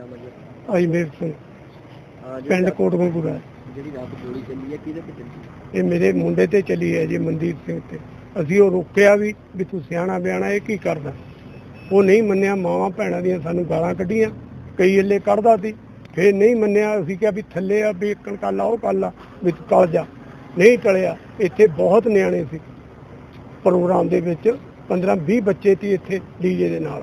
ਨਾਮ ਹੈ ਜੀ? ਅਜਮੇਰ ਸਿੰਘ ਅਹ ਜਿਹੜੀ ਪਿੰਡ ਰਾਤ- ਕੋਟਗੰਗੂਰਾ ਜਿਹੜੀ ਰਾਤ ਗੋਲੀ ਚੱਲੀ ਹੈ ਕਿਹਦੇ ਤੇ ਚੱਲੀ? ਇਹ ਮੇਰੇ ਮੁੰਡੇ ਤੇ ਚੱਲੀ ਹੈ ਜੀ ਮਨਦੀਪ ਸਿੰਘ ਤੇ। ਅਸੀਂ ਉਹ ਰੋਕਿਆ ਵੀ ਵੀ ਤੂੰ ਸਿਆਣਾ ਬਿਆਣਾ ਇਹ ਕੀ ਕਰਦਾ? ਉਹ ਨਹੀਂ ਮੰਨਿਆ ਮਾਵਾਂ ਭੈਣਾਂ ਦੀਆਂ ਸਾਨੂੰ ਗਾਲਾਂ ਕੱਢੀਆਂ ਕਈ ਇੱਲੇ ਕੱਢਦਾ ਸੀ। ਫੇਰ ਨਹੀਂ ਮੰਨਿਆ ਅਸੀਂ ਕਿਹਾ ਵੀ ਥੱਲੇ ਆ ਵੀ ਇੱਕਣ ਕੱਲ ਉਹ ਕੱਲ ਆ ਵੀ ਤੂੰ ਟਲ ਜਾ। ਨਹੀਂ ਟਲਿਆ ਇੱਥੇ ਬਹੁਤ ਨਿਆਣੇ ਸੀ। ਪ੍ਰੋਗਰਾਮ ਦੇ ਵਿੱਚ 15 20 ਬੱਚੇ ਸੀ ਇੱਥੇ ਡੀਜੇ ਦੇ ਨਾਲ।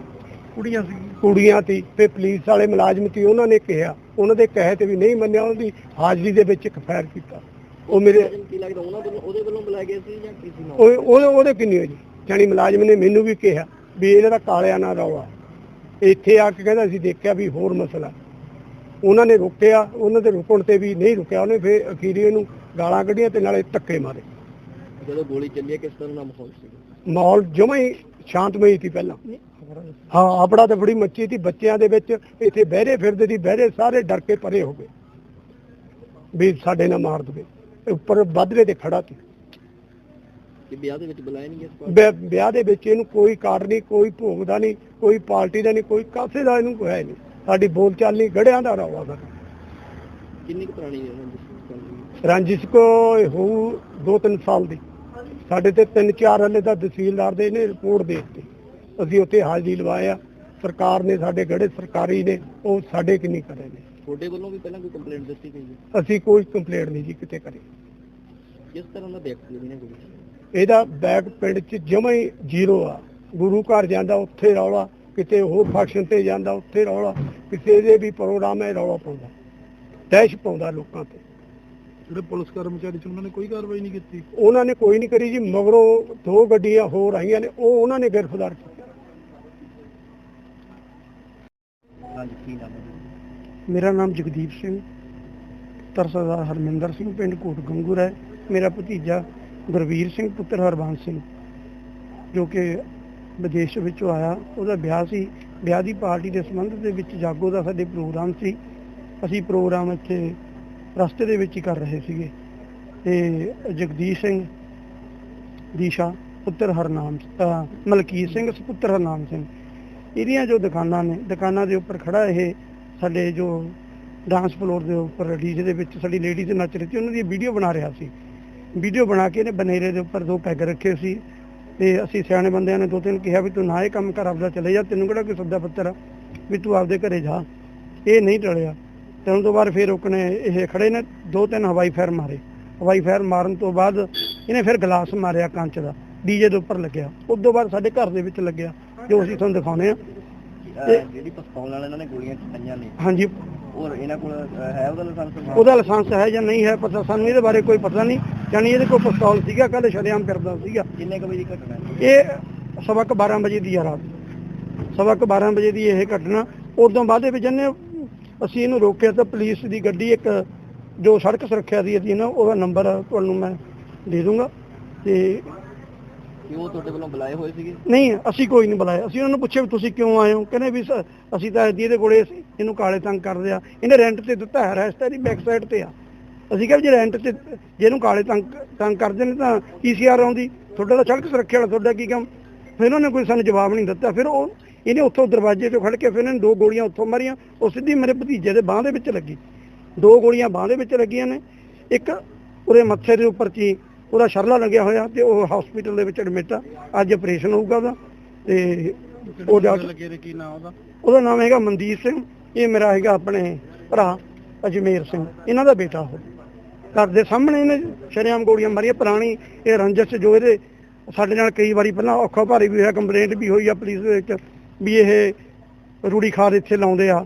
ਕੁੜੀਆਂ ਸੀ। ਕੁੜੀਆਂ ਸੀ ਤੇ ਪੁਲਿਸ ਵਾਲੇ ਮੁਲਾਜ਼ਮ ਸੀ ਉਹਨਾਂ ਨੇ ਕਿਹਾ। ਉਹਨਾਂ ਦੇ ਕਹੇ ਤੇ ਵੀ ਨਹੀਂ ਮੰਨਿਆ ਉਹਦੀ ਹਾਜ਼ਰੀ ਦੇ ਵਿੱਚ ਇੱਕ ਫਾਇਰ ਕੀਤਾ। ਉਹ ਮੇਰੇ ਕੀ ਲੱਗਦਾ ਉਹਨਾਂ ਵੱਲੋਂ ਉਹਦੇ ਵੱਲੋਂ ਬੁਲਾਇਆ ਗਿਆ ਸੀ ਜਾਂ ਕਿਸੇ ਨਾਲ ਉਹ ਉਹਦੇ ਉਹਦੇ ਕਿੰਨੀ ਹੋਈ? ਜਾਨੀ ਮੁਲਾਜ਼ਮ ਨੇ ਮੈਨੂੰ ਵੀ ਕਿਹਾ ਵੀ ਇਹਦਾ ਤਾਂ ਕਾਲਿਆ ਨਾ ਰੌਲਾ। ਇੱਥੇ ਆ ਕੇ ਕਹਿੰਦਾ ਅਸੀਂ ਦੇਖਿਆ ਵੀ ਹੋਰ ਮਸਲਾ। ਉਹਨਾਂ ਨੇ ਰੁਕਿਆ ਉਹਨਾਂ ਦੇ ਰੁਕਣ ਤੇ ਵੀ ਨਹੀਂ ਰੁਕਿਆ। ਉਹਨੇ ਫਿਰ ਅਖੀਰੀ ਉਹਨੂੰ ਗਾਲਾਂ ਕੱਢੀਆਂ ਤੇ ਨਾਲੇ ਧੱਕੇ ਮਾਰੇ। ਜਦੋਂ ਗੋਲੀ ਚੱਲੀ ਕਿਸ ਤਰ੍ਹਾਂ ਦਾ ਮਾਹੌਲ ਸੀ ਮਾਹੌਲ ਜਮਾਂ ਹੀ ਸ਼ਾਂਤਮਈ ਸੀ ਪਹਿਲਾਂ। ਹਾਂ ਆਪੜਾ ਤੇ ਬੜੀ ਮੱਚੀ ਸੀ ਬੱਚਿਆਂ ਦੇ ਵਿੱਚ ਇੱਥੇ ਬਹਿਰੇ ਫਿਰਦੇ ਸੀ ਬਹਿਰੇ ਸਾਰੇ ਡਰ ਕੇ ਪਰੇ ਹੋ ਗਏ। ਵੀ ਸਾਡੇ ਨਾਲ ਮਾਰ ਦਵੇ। ਉੱਪਰ ਵਾਧਰੇ ਤੇ ਖੜਾ ਸੀ। ਕਿ ਵਿਆਹ ਦੇ ਵਿੱਚ ਬੁਲਾਇਆ ਨਹੀਂ ਗਿਆ ਵਿਆਹ ਦੇ ਵਿੱਚ ਇਹਨੂੰ ਕੋਈ ਕਾਰ ਨਹੀਂ ਕੋਈ ਭੋਗ ਦਾ ਨਹੀਂ ਕੋਈ ਪਾਰਟੀ ਦਾ ਨਹੀਂ ਕੋਈ ਕਾਸੇ ਦਾ ਇਹਨੂੰ ਕੋਈ ਹੈ ਨਹੀਂ। ਸਾਡੀ ਬੋਲ ਚਾਲ ਨਹੀਂ ਗੜਿਆਂ ਦਾ ਰੌਲਾ ਦਾ ਕਿੰਨੀ ਕੁ ਪੁਰਾਣੀ ਹੈ ਰੰਜਿਸ਼ ਕੋ ਹੋਊ ਦੋ ਤਿੰਨ ਸਾਲ ਦੀ। ਸਾਡੇ ਤੇ ਤਿੰਨ ਚਾਰ ਹਲੇ ਦਾ ਤਹਿਸੀਲਦਾਰ ਦੇ ਨੇ ਰਿਪੋਰਟ ਦੇ ਦਿੱਤੀ। ਅਸੀਂ ਉੱਥੇ ਹਾਜ਼ਰੀ ਲਵਾਇਆ ਸਰਕਾਰ ਨੇ ਸਾਡੇ ਗੜੇ ਸਰਕਾਰੀ ਨੇ ਉਹ ਸਾਡੇ ਕਿੰਨੀ ਕਰੇ ਨੇ। ਤੁਹਾਡੇ ਵੱਲੋਂ ਵੀ ਪਹਿਲਾਂ ਕੋਈ ਕੰਪਲੇਂਟ ਦਿੱਤੀ ਗਈ ਹੈ? ਅਸੀਂ ਕੋਈ ਕੰਪਲੇਂਟ ਨਹੀਂ ਜੀ ਕਿਤੇ ਕਰੀ। ਕਿਸ ਤਰ੍ਹਾਂ ਦਾ ਵਿਅਕਤੀ ਗੋਲੀ ਚੱਲੀ ਇਹਦਾ ਬੈਗ ਪਿੰਡ 'ਚ ਜਮਾਂ ਹੀ ਜ਼ੀਰੋ ਆ। ਗੁਰੂ ਘਰ ਜਾਂਦਾ ਉੱਥੇ ਰੌਲਾ ਕਿਤੇ ਹੋਰ ਫੰਕਸ਼ਨ ਤੇ ਜਾਂਦਾ ਉੱਥੇ ਰੌਲਾ ਕਿਸੇ ਦੇ ਵੀ ਪ੍ਰੋਗਰਾਮ ਹੈ ਰੌਲਾ ਪਾਉਂਦਾ। ਦਹਿਸ਼ ਪਾਉਂਦਾ ਲੋਕਾਂ ਤੇ। ਜਿਹੜੇ ਪੁਲਿਸ ਕਰਮਚਾਰੀ ਸੀ ਉਹਨਾਂ ਨੇ ਕੋਈ ਕਾਰਵਾਈ ਨਹੀਂ ਕੀਤੀ? ਉਹਨਾਂ ਨੇ ਕੋਈ ਨਹੀਂ ਕਰੀ ਜੀ ਮਗਰੋਂ ਦੋ ਗੱਡੀਆਂ ਹੋਰ ਆਈਆਂ ਨੇ ਉਹ ਉਹਨਾਂ ਨੇ ਗ੍ਰਿਫਤਾਰ ਕੀਤਾ ਹਾਂਜੀ ਕੀ ਨਾਮ ਹੈ ਜੀ? ਮੇਰਾ ਨਾਮ ਜਗਦੀਪ ਸਿੰਘ ਤਰਸਦਾਰ ਹਰਮਿੰਦਰ ਸਿੰਘ, ਪਿੰਡ ਕੋਟ ਗੰਗੂਰ ਹੈ। ਮੇਰਾ ਭਤੀਜਾ ਗੁਰਵੀਰ ਸਿੰਘ, ਪੁੱਤਰ ਹਰਬੰਸ ਸਿੰਘ, ਜੋ ਕਿ ਵਿਦੇਸ਼ ਵਿੱਚੋਂ ਆਇਆ। ਉਹਦਾ ਵਿਆਹ ਸੀ। ਵਿਆਹ ਦੀ ਪਾਰਟੀ ਦੇ ਸੰਬੰਧ ਦੇ ਵਿੱਚ ਜਾਗੋ ਦਾ ਸਾਡੇ ਪ੍ਰੋਗਰਾਮ ਸੀ। ਅਸੀਂ ਪ੍ਰੋਗਰਾਮ ਇੱਥੇ ਰਸਤੇ ਦੇ ਵਿੱਚ ਹੀ ਕਰ ਰਹੇ ਸੀਗੇ। ਤੇ ਜਗਦੀਸ਼ ਸਿੰਘ ਦੀਸ਼ਾ, ਪੁੱਤਰ ਹਰਨਾਮ, ਅਹ ਮਲਕੀਤ ਸਿੰਘ, ਪੁੱਤਰ ਹਰਨਾਮ ਸਿੰਘ ਇਹਦੀਆਂ ਜੋ ਦੁਕਾਨਾਂ ਨੇ, ਦੁਕਾਨਾਂ ਦੇ ਉੱਪਰ ਖੜਾ ਇਹ ਸਾਡੇ ਜੋ ਡਾਂਸ ਫਲੋਰ ਦੇ ਉੱਪਰ ਡੀਜੇ ਦੇ ਵਿੱਚ ਸਾਡੀ ਲੇਡੀਜ਼ ਨੱਚ ਰਹੀ ਸੀ, ਉਹਨਾਂ ਦੀ ਵੀਡੀਓ ਬਣਾ ਰਿਹਾ ਸੀ। ਵੀਡੀਓ ਬਣਾ ਕੇ ਇਹਨੇ ਬਨੇਰੇ ਦੇ ਉੱਪਰ ਦੋ ਪੈਗ ਰੱਖੇ ਸੀ ਤੇ ਅਸੀਂ ਸਿਆਣੇ ਬੰਦਿਆਂ ਨੇ ਦੋ ਤਿੰਨ ਕਿਹਾ ਵੀ ਤੂੰ ਨਾ ਇਹ ਕੰਮ ਕਰ, ਆਪਦਾ ਚਲੇ ਜਾ, ਤੈਨੂੰ ਕਿਹੜਾ ਕੋਈ ਸੱਦਾ ਪੱਤਰ ਆ? ਵੀ ਤੂੰ ਆਪਦੇ ਘਰੇ ਜਾ। ਇਹ ਨਹੀਂ ਟਲਿਆ। ਤੇ ਉਸ ਤੋਂ ਬਾਅਦ ਫਿਰ ਰੁਕਨੇ ਇਹ ਖੜੇ ਨੇ, ਦੋ ਤਿੰਨ ਹਵਾਈ ਫਾਇਰ ਮਾਰੇ। ਹਵਾਈ ਫਾਇਰ ਮਾਰਨ ਤੋਂ ਬਾਅਦ ਇਹਨੇ ਫਿਰ ਗਲਾਸ ਮਾਰਿਆ ਕੰਚ ਦਾ, ਡੀਜੇ ਦੇ ਉੱਪਰ ਲੱਗਿਆ। ਉਸ ਤੋਂ ਬਾਅਦ ਸਾਡੇ ਘਰ ਦੇ ਵਿੱਚ ਲੱਗਿਆ। ਜੋ ਅਸੀਂ ਤੁਹਾਨੂੰ ਦਿਖਾਉਨੇ ਆ ਜਿਹੜੀ ਪਿਸਤੌਲ ਨਾਲ ਇਹਨਾਂ ਨੇ ਗੋਲੀਆਂ ਚਲਾਈਆਂ ਨੇ। ਹਾਂਜੀ। ਔਰ ਇਹਨਾਂ ਕੋਲ ਹੈ ਉਹਦਾ ਲਾਇਸੈਂਸ ਉਹਦਾ ਲਾਇਸੈਂਸ ਹੈ ਜਾਂ ਨਹੀਂ ਹੈ ਪਤਾ ਸਾਨੂੰ ਇਹਦੇ ਬਾਰੇ ਕੋਈ ਪਤਾ ਨਹੀਂ। ਯਾਨੀ ਇਹਦੇ ਕੋਲ ਪਿਸਤੌਲ ਸੀਗਾ ਕੱਲ ਸ਼ਰੇਆਮ ਫਿਰਦਾ ਸੀਗਾ। ਕਿੰਨੇ ਕੁ ਵਜੇ ਦੀ ਘਟਨਾ ਇਹ ਸਵਾ ਕੁ 12 ਵਜੇ ਦੀ ਆ ਰਾਤ। ਸਵਾ ਕੁ 12 ਵਜੇ ਦੀ ਇਹ ਘਟਨਾ। ਉਦੋਂ ਬਾਅਦ ਦੇ ਵਿੱਚ ਅਸੀਂ ਇਹਨੂੰ ਰੋਕਿਆ ਤਾਂ ਪੁਲਿਸ ਦੀ ਗੱਡੀ ਇੱਕ ਜੋ ਸੜਕ ਸੁਰੱਖਿਆ ਦੀ ਅਸੀਂ ਨਾ ਉਹਦਾ ਨੰਬਰ ਤੁਹਾਨੂੰ ਮੈਂ ਦੇ ਦੂੰਗਾ। ਤੇ ਕਿ ਉਹ ਤੁਹਾਡੇ ਵੱਲੋਂ ਬੁਲਾਏ ਹੋਏ ਸੀਗੇ? ਨਹੀਂ, ਅਸੀਂ ਕੋਈ ਨਹੀਂ ਬੁਲਾਇਆ। ਅਸੀਂ ਉਹਨਾਂ ਨੂੰ ਪੁੱਛਿਆ ਵੀ ਤੁਸੀਂ ਕਿਉਂ ਆਏ ਹੋ? ਕਹਿੰਦੇ ਵੀ ਸ- ਅਸੀਂ ਤਾਂ ਇਹਦੀ ਇਹਦੇ ਕੋਲੇ ਸੀ, ਇਹਨੂੰ ਕਾਲੇ ਤੰਗ ਕਰਦੇ ਆ। ਇਹਨੇ ਰੈਂਟ ਤੇ ਦਿੱਤਾ ਹੈ ਰੈਸਟ ਇਹਦੀ ਬੈਕ ਸਾਈਡ ਤੇ ਆ। ਅਸੀਂ ਕਿਹਾ ਵੀ ਜੇ ਰੈਂਟ ਤੇ ਜੇ ਇਹਨੂੰ ਕਾਲੇ ਤੰਗ ਤੰਗ ਕਰਦੇ ਨੇ ਤਾਂ ਪੀਸੀਆਰ ਆਉਂਦੀ। ਤੁਹਾਡਾ ਤਾਂ ਸੜਕ ਸੁਰੱਖਿਆ ਵਾਲਾ ਤੁਹਾਡਾ ਕੀ ਕੰਮ? ਫਿਰ ਉਹਨਾਂ ਨੇ ਕੋਈ ਸਾਨੂੰ ਜਵਾਬ ਨਹੀਂ ਦਿੱਤਾ। ਫਿਰ ਉਹ ਇਹਨੇ ਉੱਥੋਂ ਦਰਵਾਜ਼ੇ ਚੋਂ ਖੜ ਕੇ ਫਿਰ ਇਹਨੇ ਦੋ ਗੋਲੀਆਂ ਉੱਥੋਂ ਮਾਰੀਆਂ। ਉਹ ਸਿੱਧੀ ਮੇਰੇ ਭਤੀਜੇ ਦੇ ਬਾਹ ਦੇ ਵਿੱਚ ਲੱਗੀ। ਦੋ ਗੋਲੀਆਂ ਬਾਹ ਦੇ ਵਿੱਚ ਲੱਗੀਆਂ ਨੇ। ਇੱਕ ਉਹਦੇ ਮੱਥੇ ਦੇ ਉੱਪਰ ਚੀ ਉਹਦਾ ਸ਼ਰਲਾ ਲੱਗਿਆ ਹੋਇਆ ਤੇ ਉਹ ਹਸਪੀਟਲ ਦੇ ਵਿੱਚ ਐਡਮਿਟ ਆ। ਅੱਜ ਆਪਰੇਸ਼ਨ ਹੋਊਗਾ ਉਹਦਾ ਤੇ ਉਹ ਡਾਕਟਰ ਲੱਗੇ ਨੇ ਕੀ ਨਾਮ ਉਹਦਾ? ਉਹਦਾ ਨਾਮ ਹੈਗਾ ਮਨਦੀਪ ਸਿੰਘ ਇਹ ਮੇਰਾ ਹੈਗਾ ਆਪਣੇ ਭਰਾ ਅਜਮੇਰ ਸਿੰਘ ਇਹਨਾਂ ਦਾ ਬੇਟਾ ਉਹ। ਘਰ ਦੇ ਸਾਹਮਣੇ ਇਹਨੇ ਸ਼ਰੇਆਮ ਗੋਲੀਆਂ ਮਾਰੀਆਂ ਪੁਰਾਣੀ ਇਹ ਰੰਜਸ ਜੋ ਇਹਦੇ ਸਾਡੇ ਨਾਲ ਕਈ ਵਾਰੀ ਪਹਿਲਾਂ ਔਖਾ ਭਾਰੀ ਵੀ ਹੋਇਆ ਕੰਪਲੇਂਟ ਵੀ ਹੋਈ ਆ ਪੁਲਿਸ ਦੇ ਵਿੱਚ ਵੀ ਇਹ ਰੂੜੀ ਖਾਦ ਇੱਥੇ ਲਾਉਂਦੇ ਆ।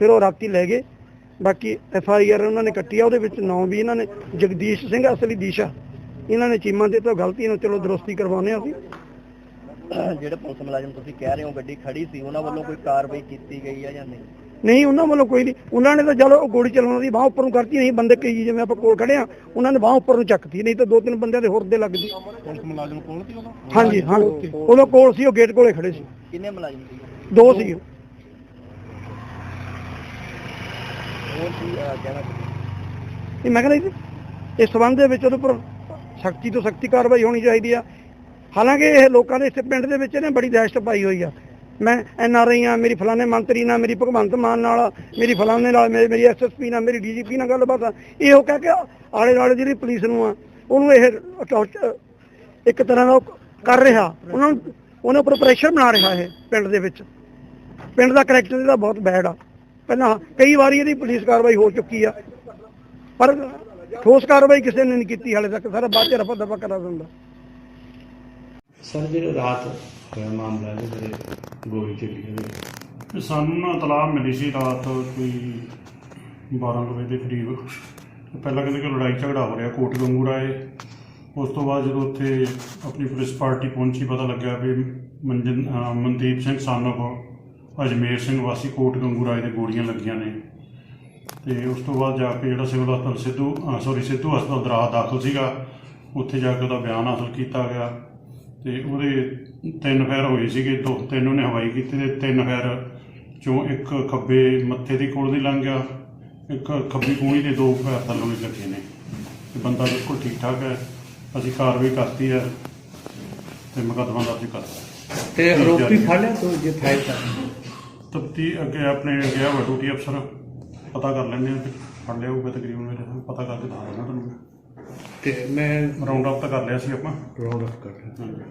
ਫਿਰ ਉਹ ਰਾਤੀ ਲੈ ਗਏ। ਬਾਕੀ ਐਫ ਆਈ ਆਰ ਉਹਨਾਂ ਨੇ ਕੱਟੀ ਆ ਉਹਦੇ ਵਿੱਚ ਨਾਂ ਵੀ ਇਹਨਾਂ ਨੇ ਜਗਦੀਸ਼ ਸਿੰਘ ਅਸਲੀ ਦੀਸ਼ਾ। ਇਹਨਾਂ ਨੇ ਚੀਮਾ ਦੇ ਤੋਂ ਗਲਤੀ ਨੂੰ ਚਲੋ ਦਰੁਸਤੀ ਕਰਵਾਉਂਦੇ ਆ ਅਸੀਂ। ਜਿਹੜੇ ਪੁਲਿਸ ਮੁਲਾਜ਼ਮ ਤੁਸੀਂ ਕਹਿ ਰਹੇ ਹੋ ਗੱਡੀ ਖੜੀ ਸੀ ਉਹਨਾਂ ਵੱਲੋਂ ਕੋਈ ਕਾਰਵਾਈ ਕੀਤੀ ਗਈ ਹੈ ਜਾਂ ਨਹੀਂ? ਨਹੀਂ ਉਹਨਾਂ ਵੱਲੋਂ ਕੋਈ ਨਹੀਂ। ਉਹਨਾਂ ਨੇ ਤਾਂ ਚਲੋ ਉਹ ਗੋਲੀ ਚਲਾਉਣ ਦੀ ਬਾਹ ਉੱਪਰ ਨੂੰ ਕਰਤੀ ਨਹੀਂ ਬੰਦੇ ਕਈ ਜਿਵੇਂ ਆਪਾਂ ਕੋਲ ਖੜੇ ਆ ਉਹਨਾਂ ਨੇ ਬਾਹ ਉੱਪਰ ਨੂੰ ਚੱਕਤੀ ਨਹੀਂ ਤਾਂ ਦੋ ਤਿੰਨ ਬੰਦਿਆਂ ਦੇ ਹੋਰ ਦੇ ਲੱਗਦੀ ਪੁਲਿਸ ਮੁਲਾਜ਼ਮ ਕੋਲ ਸੀ ਉਹਦਾ ਹਾਂਜੀ ਹਾਂ ਉਹਦੇ ਕੋਲ ਸੀ ਉਹ ਗੇਟ ਕੋਲੇ ਖੜੇ ਸੀ। ਕਿੰਨੇ ਮੁਲਾਜ਼ਮ ਸੀ? ਦੋ ਸੀ ਹੋਰ ਕੀ ਅਹ, ਕਹਿਣਾ ਇਹ ਮੈਂ ਕਹਿੰਦਾ ਜੀ, ਇਸ ਸੰਬੰਧ ਦੇ ਵਿੱਚ ਉਹਦੇ ਉੱਪਰ ਸਖਤੀ ਤੋਂ ਸਖਤੀ ਕਾਰਵਾਈ ਹੋਣੀ ਚਾਹੀਦੀ ਆ। ਹਾਲਾਂਕਿ ਇਹ ਲੋਕਾਂ ਦੇ ਇੱਥੇ ਪਿੰਡ ਦੇ ਵਿੱਚ ਇਹਨੇ ਬੜੀ ਦਹਿਸ਼ਤ ਪਾਈ ਹੋਈ ਆ। ਮੈਂ ਐਨ ਆਰ ਆਈ ਆ ਮੇਰੀ ਫਲਾਣੇ ਮੰਤਰੀ ਨਾਲ ਮੇਰੀ ਭਗਵੰਤ ਮਾਨ ਨਾਲ ਮੇਰੀ ਫਲਾਣੇ ਨਾਲ ਮੇਰੀ ਮੇਰੀ ਐਸਐਸਪੀ ਨਾਲ ਮੇਰੀ ਡੀਜੀਪੀ ਨਾਲ ਗੱਲਬਾਤ ਆ। ਇਹ ਉਹ ਕਹਿ ਕੇ ਆਲੇ ਦੁਆਲੇ ਜਿਹੜੀ ਪੁਲਿਸ ਨੂੰ ਆ ਉਹਨੂੰ ਇਹ torture ਇੱਕ ਤਰ੍ਹਾਂ ਦਾ ਉਹ ਕਰ ਰਿਹਾ। ਉਹਨਾਂ ਨੂੰ ਉਹਨਾਂ ਉੱਪਰ ਪ੍ਰੈਸ਼ਰ ਬਣਾ ਰਿਹਾ ਇਹ ਪਿੰਡ ਦੇ ਵਿੱਚ। ਪਿੰਡ ਦਾ ਕਰੈਕਟਰ ਇਹਦਾ ਬਹੁਤ ਬੈਡ ਆ। ਪਹਿਲਾਂ ਕਈ ਵਾਰੀ ਇਹਦੀ ਪੁਲਿਸ ਕਾਰਵਾਈ ਹੋ ਚੁੱਕੀ ਆ। ਪਰ ਠੋਸ ਕਾਰਵਾਈ ਕਿਸੇ ਨੇ ਨਹੀਂ ਕੀਤੀ ਹਾਲੇ ਤੱਕ। ਸਾਰਾ ਬਾਅਦ ਚ ਰਫਾ ਦਫਾ ਕਰਾ ਦਿੰਦਾ। ਸਰ ਜਿਹੜੇ ਰਾਤ ਹੋਇਆ ਮਾਮਲਾ ਬਾਰੇ ਗੋਲੀ ਚੱਲੀ ਇਹਦੇ ਤੇ ਸਾਨੂੰ ਨਾ ਤਲਾਹ ਮਿਲੀ ਸੀ ਰਾਤ ਕੋਈ 12 ਕੁ ਵਜੇ ਦੇ ਕਰੀਬ। ਤੇ ਪਹਿਲਾਂ ਕਹਿੰਦੇ ਕਿ ਲੜਾਈ ਝਗੜਾ ਹੋ ਰਿਹਾ ਕੋਟ ਗੰਗੂਰਾ ਹੈ ਉਸ ਤੋਂ ਬਾਅਦ ਜਦੋਂ ਉੱਥੇ ਆਪਣੀ ਪੁਲਿਸ ਪਾਰਟੀ ਪਹੁੰਚੀ ਪਤਾ ਲੱਗਿਆ ਵੀ ਮਨਜਨ ਅਹ ਮਨਦੀਪ ਸਿੰਘ ਸਾਨੋ ਅਜਮੇਰ ਸਿੰਘ ਵਾਸੀ ਕੋਟ ਗੰਗੂਰਾਏ ਦੇ ਗੋਲੀਆਂ ਲੱਗੀਆਂ ਨੇ। ਤੇ ਉਸ ਤੋਂ ਬਾਅਦ ਜਾ ਕੇ ਜਿਹੜਾ ਸਿਵਲ ਹਸਪਤਾਲ ਸਿੱਧੂ ਸੌਰੀ ਸਿੱਧੂ ਹਸਪਤਾਲ ਦਰਾਹ ਦਾਖਲ ਸੀਗਾ, ਉੱਥੇ ਜਾ ਕੇ ਉਹਦਾ ਬਿਆਨ ਹਾਸਲ ਕੀਤਾ ਗਿਆ। ਤੇ ਉਹਦੇ ਤਿੰਨ ਫੈਰ ਹੋਏ ਸੀਗੇ, ਦੋ, ਤਿੰਨ ਉਹਨੇ ਹਵਾਈ ਕੀਤੇ ਤੇ ਤਿੰਨ ਫੈਰ ਚੋਂ ਇੱਕ ਖੱਬੇ ਮੱਥੇ ਦੇ ਕੋਲ ਦੀ ਲੰਘ ਗਿਆ, ਇੱਕ ਖੱਬੀ ਕੂਣੀ ਦੇ ਦੋ ਫੈਰ ਥੱਲੋਂ ਵੀ ਲੱਗੇ ਨੇ। ਤੇ ਬੰਦਾ ਬਿਲਕੁਲ ਠੀਕ ਠਾਕ ਹੈ, ਅਸੀਂ ਕਾਰਵਾਈ ਕਰਤੀ ਹੈ ਤੇ ਮੁਕੱਦਮਾ ਦਰਜ ਕਰਤਾ ਤੇ ਆਰੋਪੀ ਫੜ ਲਿਆ ਤੋਂ ਜੇ ਫਾਇਰ ਕਰ ਤਪਤੀ ਅੱਗੇ ਆਪਣੇ ਗਿਆ ਵਾ ਡਿਊਟੀ ਅਫਸਰ ਪਤਾ ਕਰ ਲੈਂਦੇ ਆ ਫੜ ਲਿਆ ਹੋਊਗਾ ਤਕਰੀਬਨ ਮੇਰੇ ਤੋਂ ਪਤਾ ਕਰਕੇ ਦੱਸ ਦਿੰਦਾ ਤੁਹਾਨੂੰ ਤੇ ਮੈਂ ਰਾਉਂਡ ਅਪ ਤਾਂ ਕਰ ਲਿਆ ਸੀ ਆਪਾਂ। ਰਾਉਂਡ ਅਪ ਕਰ ਰਿਹਾ ਹਾਂਜੀ।